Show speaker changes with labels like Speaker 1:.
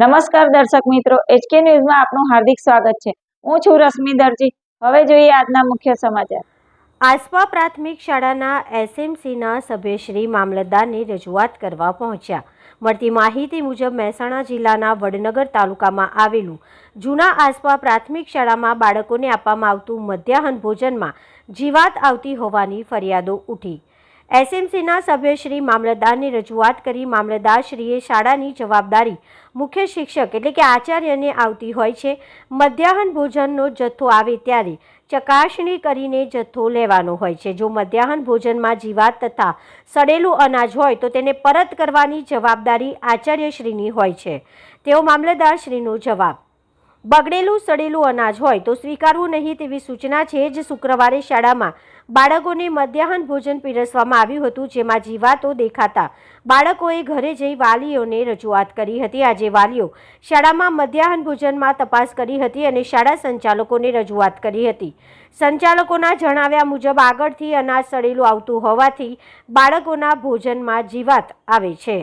Speaker 1: નમસ્કાર દર્શક મિત્રો એચકે ન્યૂઝમાં આપનું હાર્દિક સ્વાગત છે. હું છું રશ્મિ દરજી. હવે જોઈએ આજના મુખ્ય સમાચાર.
Speaker 2: આસપા પ્રાથમિક શાળાના એસએમસીના સભ્યશ્રી મામલતદારની રજૂઆત કરવા પહોંચ્યા. મળતી માહિતી મુજબ મહેસાણા જિલ્લાના વડનગર તાલુકામાં આવેલું જૂના આસપા પ્રાથમિક શાળામાં બાળકોને આપવામાં આવતું મધ્યાહન ભોજનમાં જીવાત આવતી હોવાની ફરિયાદો ઉઠી. એસએમસીના સભ્યશ્રી મામલતદારની રજૂઆત કરી મામલતદારશ્રીએ શાળાની જવાબદારી મુખ્ય શિક્ષક એટલે કે આચાર્યને આવતી હોય છે. મધ્યાહન ભોજનનો જથ્થો આવે ત્યારે ચકાસણી કરીને જથ્થો લેવાનો હોય છે. જો મધ્યાહન ભોજનમાં જીવાત તથા સડેલું અનાજ હોય તો તેને પરત કરવાની જવાબદારી આચાર્યશ્રીની હોય છે. તેઓ મામલતદારશ્રીનો જવાબ બગડેલું, સડેલું અનાજ હોય તો સ્વીકારવું નહીં તેવી સૂચના છે જ શુક્રવારે શાળામાં બાળકોને મધ્યાહન ભોજન પીરસવામાં આવ્યું હતું, જેમાં જીવાતો દેખાતા બાળકોએ ઘરે જઈ વાલીઓને રજૂઆત કરી હતી. આજે વાલીઓ શાળામાં મધ્યાહન ભોજનમાં તપાસ કરી હતી અને શાળા સંચાલકોને રજૂઆત કરી હતી. સંચાલકોના જણાવ્યા મુજબ, આગળથી અનાજ સડેલું આવતું હોવાથી બાળકોના ભોજનમાં જીવાત આવે છે.